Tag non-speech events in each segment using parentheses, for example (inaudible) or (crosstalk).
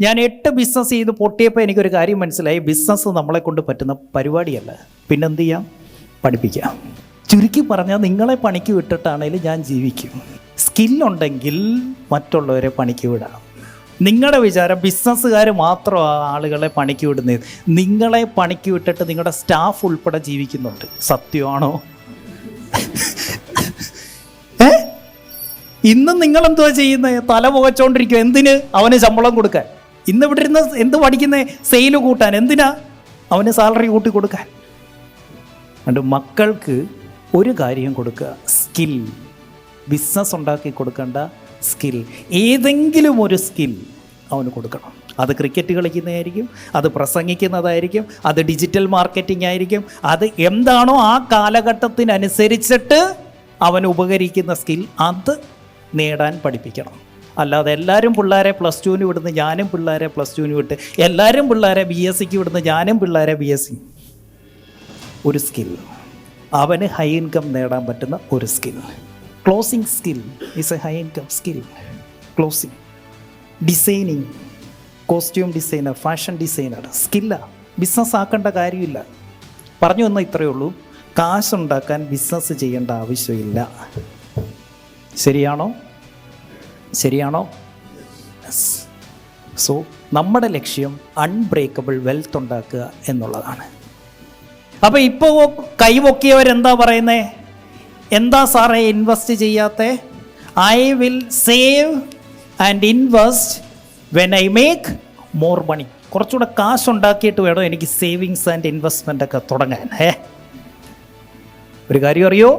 ഞാൻ എട്ട് ബിസിനസ് ചെയ്ത് പൊട്ടിയപ്പോൾ എനിക്കൊരു കാര്യം മനസ്സിലായി. ബിസിനസ് നമ്മളെ കൊണ്ട് പറ്റുന്ന പരിപാടിയല്ല. പിന്നെന്ത് ചെയ്യാം? പഠിപ്പിക്കാം. ചുരുക്കി പറഞ്ഞാൽ നിങ്ങളെ പണിക്ക് വിട്ടിട്ടാണെങ്കിലും ഞാൻ ജീവിക്കും. സ്കില്ലുണ്ടെങ്കിൽ മറ്റുള്ളവരെ പണിക്ക് വിടാം നിങ്ങളുടെ വിചാരം ബിസിനസ്സുകാർ മാത്രം ആളുകളെ പണിക്ക് വിടുന്നത്. നിങ്ങളെ പണിക്ക് വിട്ടിട്ട് നിങ്ങളുടെ സ്റ്റാഫ് ഉൾപ്പെടെ ജീവിക്കുന്നുണ്ട്. സത്യമാണോ? (laughs) ഏ? ഇന്ന് നിങ്ങൾ എന്തുവാ ചെയ്യുന്നത് തല പുകച്ചോണ്ടിരിക്കും എന്തിന്? അവന് ശമ്പളം കൊടുക്കാൻ. ഇന്ന് ഇവിടെ ഇരുന്ന് എന്ത് പഠിക്കുന്നേ? സെയിൽ കൂട്ടാൻ. എന്തിനാ? അവന് സാലറി കൂട്ടി കൊടുക്കാൻ. അതുകൊണ്ട് മക്കൾക്ക് ഒരു കാര്യം കൊടുക്കുക. സ്കിൽ ബിസിനസ് ഉണ്ടാക്കി കൊടുക്കേണ്ട സ്കിൽ ഏതെങ്കിലും ഒരു സ്കിൽ അവന് കൊടുക്കണം. അത് ക്രിക്കറ്റ് കളിക്കുന്നതായിരിക്കും അത് പ്രസംഗിക്കുന്നതായിരിക്കും അത് ഡിജിറ്റൽ മാർക്കറ്റിംഗ് ആയിരിക്കും. അത് എന്താണോ ആ കാലഘട്ടത്തിനനുസരിച്ചിട്ട് അവൻ ഉപകരിക്കുന്ന സ്കിൽ അത് നേടാൻ പഠിപ്പിക്കണം. അല്ലാതെ എല്ലാവരും പിള്ളേരെ പ്ലസ് ടുവിന് വിടുന്നു ഞാനും പിള്ളേരെ പ്ലസ് ടുവിന് വിട്ട്. എല്ലാവരും പിള്ളേരെ ബി എസ് സിക്ക് വിടുന്നു ഞാനും പിള്ളേരെ ബി എസ് സി ഒരു സ്കിൽ അവന് ഹൈ ഇൻകം നേടാൻ പറ്റുന്ന ഒരു skill closing skill is a high income skill closing designing costume designer fashion designer സ്കില്ല business ആക്കേണ്ട കാര്യമില്ല. പറഞ്ഞു വന്നാൽ ഇത്രയേ ഉള്ളൂ. കാശുണ്ടാക്കാൻ ബിസിനസ് ചെയ്യേണ്ട ആവശ്യമില്ല. ശരിയാണോ? ശരിയാണോ? സോ നമ്മുടെ ലക്ഷ്യം അൺബ്രേക്കബിൾ വെൽത്ത് ഉണ്ടാക്കുക എന്നുള്ളതാണ്. അപ്പോൾ ഇപ്പോൾ കൈവൊക്കിയവരെന്താ പറയുന്നേ? എന്താ സാറേ ഇൻവെസ്റ്റ് ചെയ്യാത്ത? I will save and invest when I make more money കുറച്ചുകൂടെ കാശ് ഉണ്ടാക്കിയിട്ട് വേണം എനിക്ക് സേവിങ്സ് ആൻഡ് ഇൻവെസ്റ്റ്മെന്റ് ഒക്കെ തുടങ്ങാൻ. ഏ ഒരു കാര്യം അറിയോ?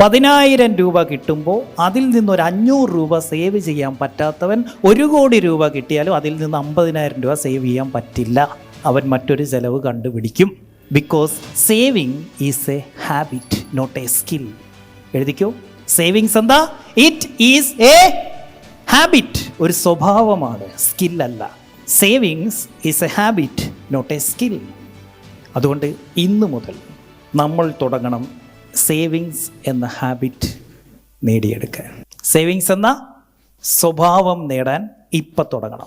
പതിനായിരം രൂപ കിട്ടുമ്പോൾ അതിൽ നിന്നൊരു അഞ്ഞൂറ് രൂപ സേവ് ചെയ്യാൻ പറ്റാത്തവൻ ഒരു കോടി രൂപ കിട്ടിയാലും അതിൽ നിന്ന് അമ്പതിനായിരം രൂപ സേവ് ചെയ്യാൻ പറ്റില്ല. അവൻ മറ്റൊരു ചെലവ് കണ്ടുപിടിക്കും. Because saving is a habit not a skill എഴുതിക്കോ? സേവിങ്സ് എന്താ? ഇറ്റ് ഈസ് എ ഹാബിറ്റ് ഒരു സ്വഭാവമാണ് സ്കില്ലല്ല savings is a habit not a skill അതുകൊണ്ട് ഇന്നു മുതൽ നമ്മൾ തുടങ്ങണം സേവിങ്സ് എന്ന ഹാബിറ്റ് നേടിയെടുക്കാൻ. സേവിങ്സ് എന്ന സ്വഭാവം നേടാൻ ഇപ്പം തുടങ്ങണം.